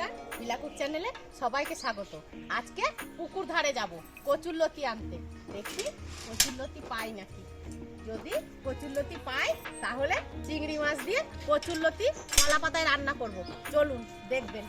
নমস্কার বিলাকুক চ্যানেলে সবাইকে স্বাগত। আজকে পুকুর ধারে যাব কচুরলতি আনতে। দেখি কচুরলতি পাই নাকি? যদি কচুরলতি পাই, তাহলে চিংড়ি মাছ দিয়ে কচুরলতি কলা পাতায় রান্না করব। চলুন, দেখবেন।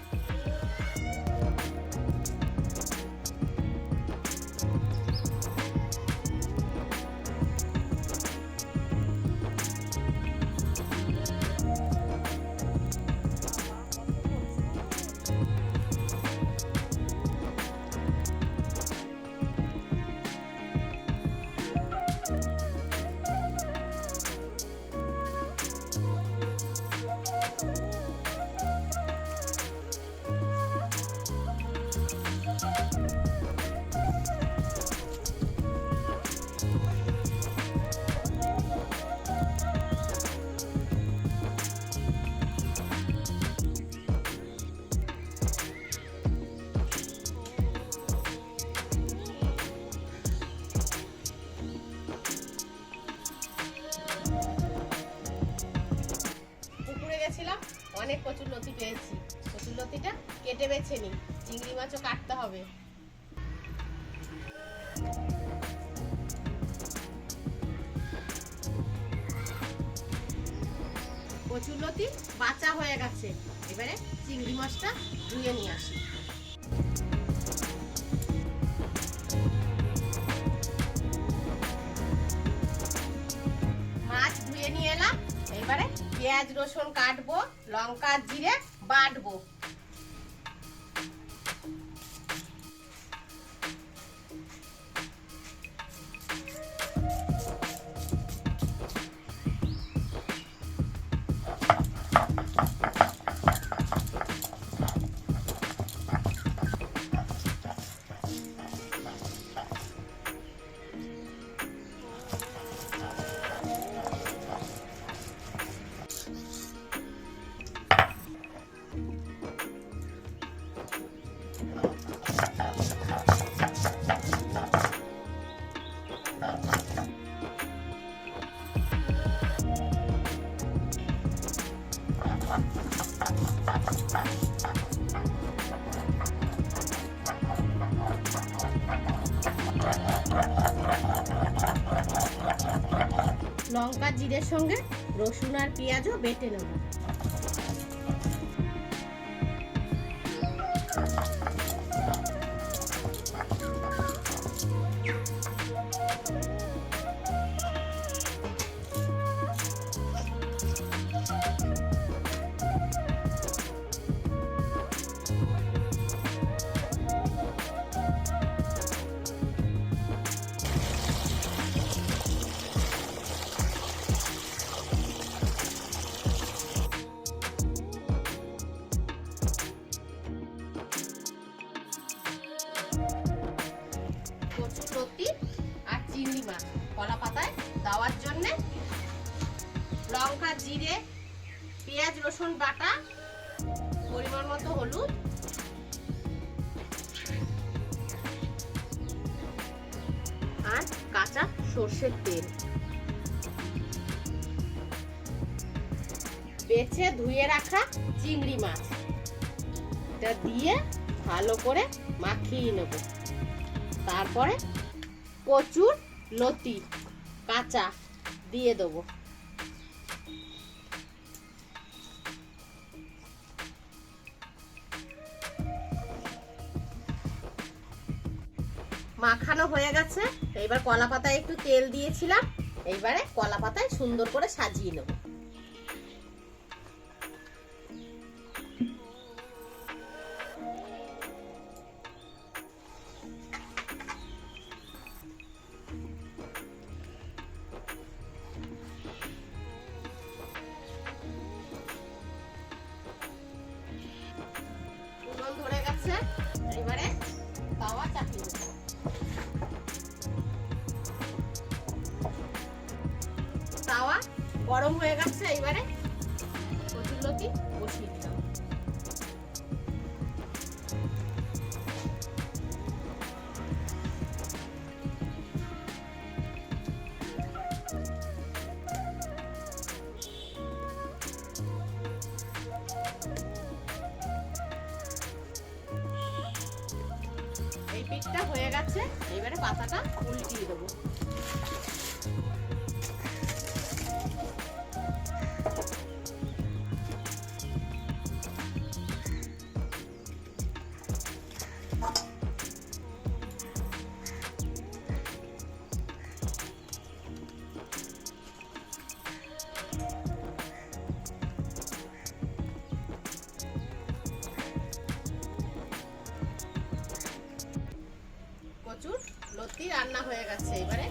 গেছিলাম অনেক কচুরলতি পেয়েছি। কচুরলতিটা কেটে বেছে নি চিংড়ি মাছও কাটতে হবে। কচুরলতি বাঁচা হয়ে গেছে। এবারে চিংড়ি মাছটা ধুয়ে নিয়ে আসি। পেঁয়াজ রসুন কাটবো লঙ্কা জিরে বাটবো। লঙ্কা জিরের সঙ্গে রসুন আর পেঁয়াজও বেটে নেব। কলা পাতায় দেওয়ার জন্য লঙ্কা, জিরে, পেঁয়াজ, রসুন, বাটা, পরিমাণ মতো হলুদ। আর কাঁচা সর্ষের তেল। বেছে ধুয়ে রাখা চিংড়ি মাছ। এটা দিয়ে ভালো করে মাখিয়ে নেব। তারপরে প্রচুর লতি, কাঁচা, দিয়ে দেবো। মাখানো হয়ে গেছে। এইবার কলা পাতায় একটু তেল দিয়েছিলাম। এইবারে কলা পাতায় সুন্দর করে সাজিয়ে নেব। গেছে এবারে তাওয়া চাপিয়ে দেবো। তাওয়া গরম হয়ে গেছে এবারে কচুরলতি বসিয়ে দিলাম। হয়ে এবারে পাতাটা উল্টিয়ে রান্না হয়ে গেছে এবারে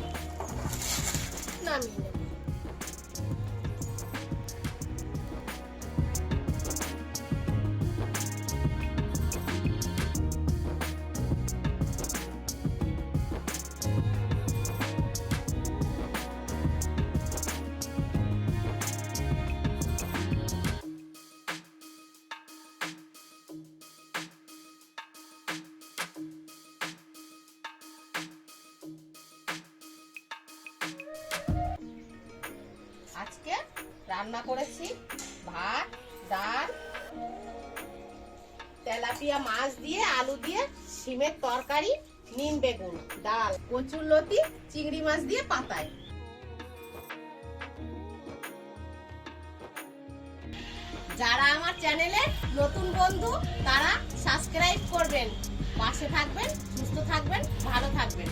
নামিয়ে রান্না করেছি। ভাত, ডাল, তেলাপিয়া মাছ দিয়ে, আলু দিয়ে, শিমের তরকারি, নিম বেগুন, ডাল, কচুর লতি, চিংড়ি মাছ দিয়ে পাতায়। যারা আমার চ্যানেলে নতুন বন্ধু, তারা সাবস্ক্রাইব করবেন। পাশে থাকবেন, সুস্থ থাকবেন, ভালো থাকবেন।